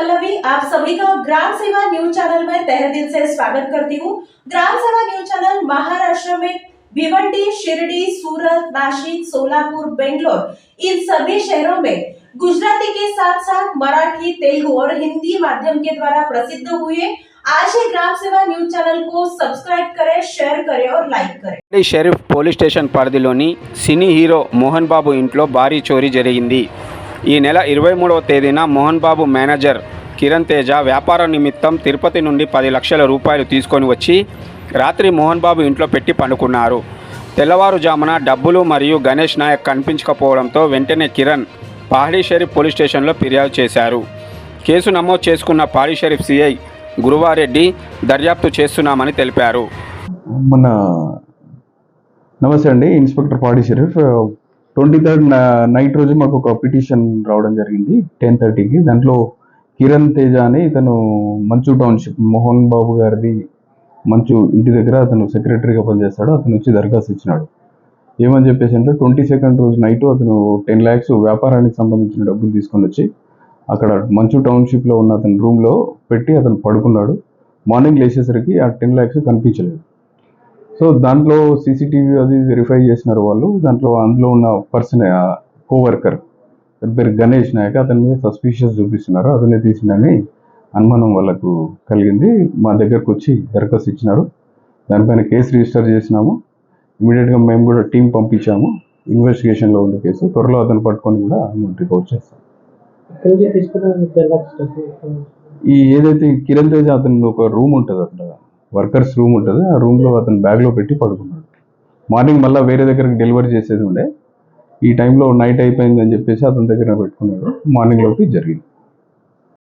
पल्लवी आप सभी का ग्राम सेवा न्यूज चैनल में तहे दिल से स्वागत करती हूँ ग्राम सेवा न्यूज चैनल महाराष्ट्र में भिवंडी शिरडी सूरत नासिक सोलापुर बेंगलोर इन सभी शहरों में गुजराती के साथ साथ मराठी तेलुगु और हिंदी माध्यम के द्वारा प्रसिद्ध हुए आज ही ग्राम सेवा न्यूज चैनल को सब्सक्राइब करें शेयर करें और लाइक करें ఈ షరీఫ్ పోలీస్ స్టేషన్ పరిధిలోని సినీ హీరో మోహన్ బాబు ఇంట్లో భారీ చోరీ జరిగింది ఈ నెల ఇరవై మూడవ తేదీన మోహన్ బాబు మేనేజర్ కిరణ్ తేజ వ్యాపార నిమిత్తం తిరుపతి నుండి పది లక్షల రూపాయలు తీసుకొని వచ్చి రాత్రి మోహన్ బాబు ఇంట్లో పెట్టి పండుకున్నారు. తెల్లవారుజామున డబ్బులు మరియు గణేష్ నాయక్ కనిపించకపోవడంతో వెంటనే కిరణ్ పాహడీషరీఫ్ పోలీస్ స్టేషన్లో ఫిర్యాదు చేశారు. కేసు నమోదు చేసుకున్న పాడి సిఐ గురువారెడ్డి దర్యాప్తు చేస్తున్నామని తెలిపారు. మన నమస్తే అండి ఇన్స్పెక్టర్ పాడి షరీఫ్ ట్వంటీ థర్డ్ నైట్ రోజు మాకు ఒక పిటిషన్ రావడం జరిగింది. టెన్ థర్టీకి దాంట్లో కిరణ్ తేజ అని ఇతను మంచు టౌన్షిప్ మోహన్ బాబు గారిది మంచు ఇంటి దగ్గర అతను సెక్రటరీగా పనిచేస్తాడు. అతను వచ్చి దరఖాస్తు ఇచ్చినాడు. ఏమని చెప్పేసి అంటే ట్వంటీ సెకండ్ రోజు నైట్ అతను టెన్ ల్యాక్స్ వ్యాపారానికి సంబంధించిన డబ్బులు తీసుకొని వచ్చి అక్కడ మంచు టౌన్షిప్లో ఉన్న అతని రూమ్లో పెట్టి అతను పడుకున్నాడు. మార్నింగ్ లేచేసరికి ఆ టెన్ ల్యాక్స్ కనిపించలేదు. సో దాంట్లో సీసీటీవీ అది వెరిఫై చేసినారు వాళ్ళు. దాంట్లో అందులో ఉన్న పర్సన్ కోవర్కర్ అతని పేరు గణేష్ నాయక్. అతని మీద సస్పీషియస్ చూపిస్తున్నారు. అతనే తీసిండని అనుమానం వాళ్ళకు కలిగింది. మా దగ్గరకు వచ్చి దరఖాస్తు ఇచ్చినారు. దానిపైన కేసు రిజిస్టర్ చేసినాము. ఇమీడియట్గా మేము కూడా టీం పంపించాము. ఇన్వెస్టిగేషన్లో ఉంది కేసు. త్వరలో అతను పట్టుకొని కూడా రికవర్ చేస్తాం. ఈ ఏదైతే కిరణ్ తేజ అతని ఒక రూమ్ ఉంటుంది అక్కడ. వర్కర్స్ రూమ్ ఉంటుంది. ఆ రూమ్లో అతను బ్యాగ్లో పెట్టి పడుకున్నాడు. మార్నింగ్ మళ్ళీ వేరే దగ్గరికి డెలివరీ చేసేది ఉండే. ఈ టైంలో నైట్ అయిపోయిందని చెప్పేసి అతని దగ్గర పెట్టుకున్నాడు. మార్నింగ్లోకి జరిగింది.